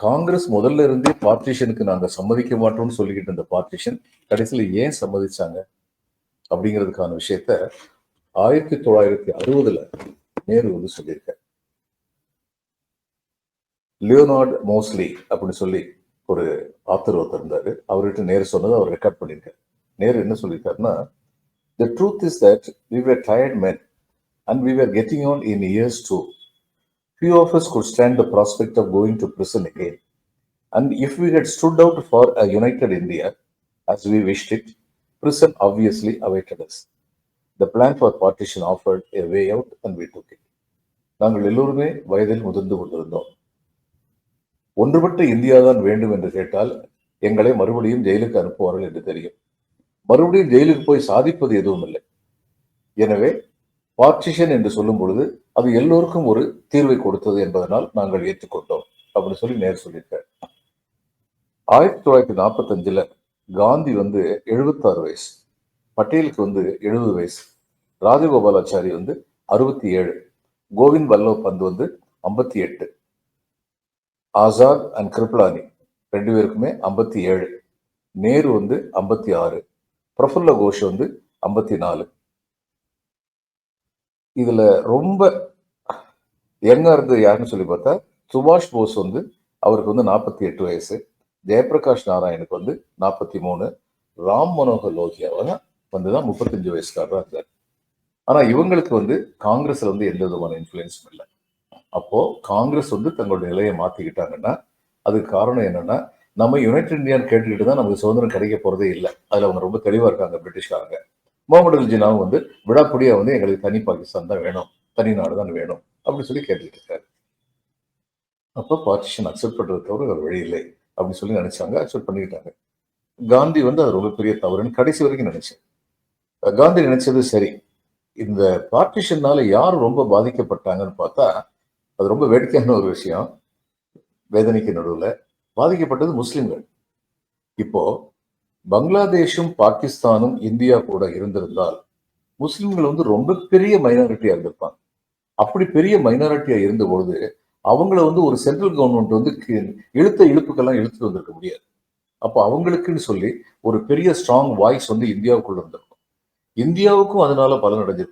காங்கிரஸ் முதல்ல இருந்தே பார்ட்டிஷனுக்கு நாங்க சம்மதிக்க மாட்டோம்னு சொல்லிக்கிட்டு இருந்த பார்ட்டிஷன் கடைசியில ஏன் சம்மதிச்சாங்க அப்படிங்கிறதுக்கான விஷயத்த ஆயிரத்தி தொள்ளாயிரத்தி அறுபதுல நேரு வந்து சொல்லியிருக்காரு. லியோனார்ட் மோஸ்லி அப்படின்னு சொல்லி ஒரு ஆத்தர் ஒருத்தர் இருந்தாரு. அவர்கிட்ட நேரு சொன்னதை அவர் ரெக்கார்ட் பண்ணியிருக்காரு. நேரு என்ன சொல்லியிருக்காருன்னா the truth is that we were tired men and we were getting on in years too Few of us could stand the prospect of going to prison again. And if we had stood out for a united India, as we wished it, prison obviously awaited us. The plan for partition offered a way out and we took it. நாங்கள் எல்லோருமே வயதில் முதிர்ந்து கொண்டிருந்தோம் ஒன்றுபட்ட இந்தியாதான் வேண்டும் என்று கேட்டால் எங்களை மறுபடியும் ஜெயிலுக்கு அனுப்புவார்கள் என்று தெரியும் மறுபடியும் ஜெயிலுக்கு போய் சாதிப்பது எதுவும் இல்லை எனவே பார்ட்டிஷன் என்று சொல்லும் பொழுது அது எல்லோருக்கும் ஒரு தீர்வை கொடுத்தது என்பதனால் நாங்கள் ஏற்றுக்கொண்டோம் அப்படின்னு சொல்லி நேர் சொல்லியிருக்காரு. ஆயிரத்தி தொள்ளாயிரத்தி நாற்பத்தி அஞ்சுல காந்தி வந்து எழுபத்தாறு வயசு பட்டேலுக்கு வந்து எழுபது வயசு ராஜகோபாலாச்சாரி வந்து அறுபத்தி ஏழு கோவிந்த் வல்லவ் பந்த் வந்து ஐம்பத்தி எட்டு ஆசாத் அண்ட் கிருப்லானி ரெண்டு பேருக்குமே ஐம்பத்தி ஏழு நேரு வந்து ஐம்பத்தி ஆறு பிரஃபுல்ல கோஷ் வந்து ஐம்பத்தி நாலு இதுல ரொம்ப யங்கா இருந்தது யாருன்னு சொல்லி பார்த்தா சுபாஷ் போஸ் வந்து அவருக்கு வந்து நாற்பத்தி எட்டு வயசு ஜெயபிரகாஷ் நாராயணுக்கு வந்து நாற்பத்தி மூணு ராம் மனோகர் லோகியாவை வந்து தான் முப்பத்தஞ்சு வயசுக்காரராக இருந்தார். ஆனா இவங்களுக்கு வந்து காங்கிரஸ்ல வந்து எந்த விதமான இன்ஃபுளுன்ஸும் இல்லை. அப்போ காங்கிரஸ் வந்து தங்களுடைய நிலையை மாத்திக்கிட்டாங்கன்னா அதுக்கு காரணம் என்னன்னா நம்ம யுனைடெட் இந்தியான்னு கேட்டுக்கிட்டு தான் நமக்கு சுதந்திரம் கிடைக்க போறதே இல்லை. அதுல அவங்க ரொம்ப தெளிவா இருக்காங்க பிரிட்டிஷ்காரங்க. முகமது அலி வந்து விடாப்படியா வந்து எங்களுக்கு தனி பாகிஸ்தான் தான் வேணும் தனி நாடு தான் வேணும் அப்படின்னு சொல்லி கேட்டுக்கிட்டு இருக்காரு. அப்போ பார்ட்டிஷன் அக்செப்ட் பண்ணுறது தவிர வேறு வழி இல்லை அப்படின்னு சொல்லி நினைச்சாங்க அக்செப்ட் பண்ணிக்கிட்டாங்க. காந்தி வந்து அது ரொம்ப பெரிய தவறுன்னு கடைசி வரைக்கும் நினைச்சேன். காந்தி நினைச்சது சரி. இந்த பார்ட்டிஷன்னால யார் ரொம்ப பாதிக்கப்பட்டாங்கன்னு பார்த்தா அது ரொம்ப வேடிக்கையான ஒரு விஷயம். வேதனைக்கு நடுவில் பாதிக்கப்பட்டது முஸ்லிம்கள். இப்போ பங்களாதேஷும் பாகிஸ்தானும் இந்தியா கூட இருந்திருந்தால் முஸ்லிம்கள் வந்து ரொம்ப பெரிய மைனாரிட்டியா இருந்திருப்பாங்க. அப்படி பெரிய மைனாரிட்டியா இருந்த பொழுது அவங்கள வந்து ஒரு சென்ட்ரல் கவர்மெண்ட் வந்து இழுத்த இழுப்புக்கெல்லாம் இழுத்துட்டு வந்திருக்க முடியாது. அப்போ அவங்களுக்குன்னு சொல்லி ஒரு பெரிய ஸ்ட்ராங் வாய்ஸ் வந்து இந்தியாவுக்குள்ள இருந்திருக்கும். இந்தியாவுக்கும் அதனால பலன் அடைஞ்சிருக்கும்